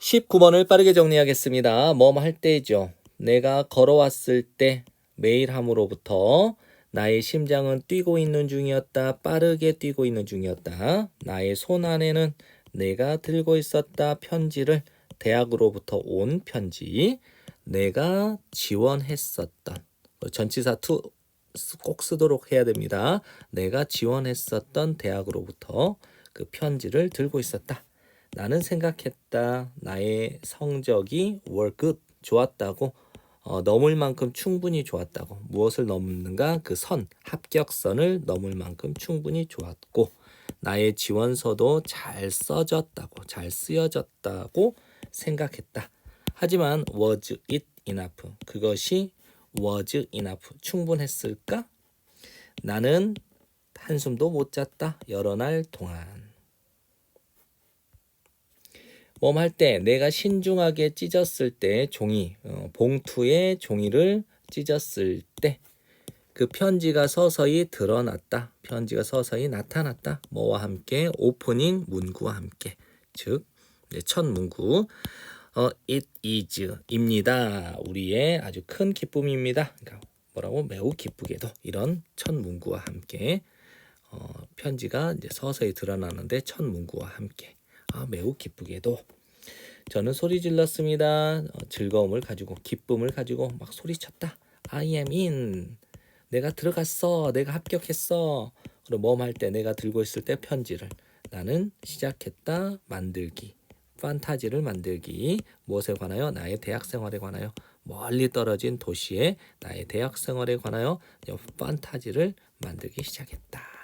19번을 빠르게 정리하겠습니다. 뭐할 때죠. 내가 걸어왔을 때 매일 함으로부터 나의 심장은 뛰고 있는 중이었다. 빠르게 뛰고 있는 중이었다. 나의 손 안에는 내가 들고 있었다. 편지를 대학으로부터 온 편지. 내가 지원했었던 전치사 투 꼭 쓰도록 해야 됩니다. 내가 지원했었던 대학으로부터 그 편지를 들고 있었다. 나는 생각했다. 나의 성적이 were good 좋았다고 어, 넘을 만큼 충분히 좋았다고 무엇을 넘는가 그 선 합격선을 넘을 만큼 충분히 좋았고 나의 지원서도 잘 써졌다고 잘 쓰여졌다고 생각했다. 하지만 was it enough 그것이 was enough 충분했을까? 나는 한숨도 못 잤다 여러 날 동안. 뭐할때 내가 신중하게 찢었을 때 종이 어, 봉투에 종이를 찢었을 때 그 편지가 서서히 드러났다. 편지가 서서히 나타났다. 뭐와 함께 오프닝 문구와 함께 즉 첫 문구 어, it is 입니다. 우리의 아주 큰 기쁨입니다. 그러니까 뭐라고 매우 기쁘게도 이런 첫 문구와 함께 어, 편지가 이제 서서히 드러나는데 첫 문구와 함께 아, 매우 기쁘게도 저는 소리 질렀습니다. 어, 즐거움을 가지고 기쁨을 가지고 막 소리쳤다. I am in. 내가 들어갔어. 내가 합격했어. 그리고 뭐할 때 내가 들고 있을 때 편지를 나는 시작했다 만들기. 판타지를 만들기. 무엇에 관하여? 나의 대학 생활에 관하여. 멀리 떨어진 도시의 나의 대학 생활에 관하여 판타지를 만들기 시작했다.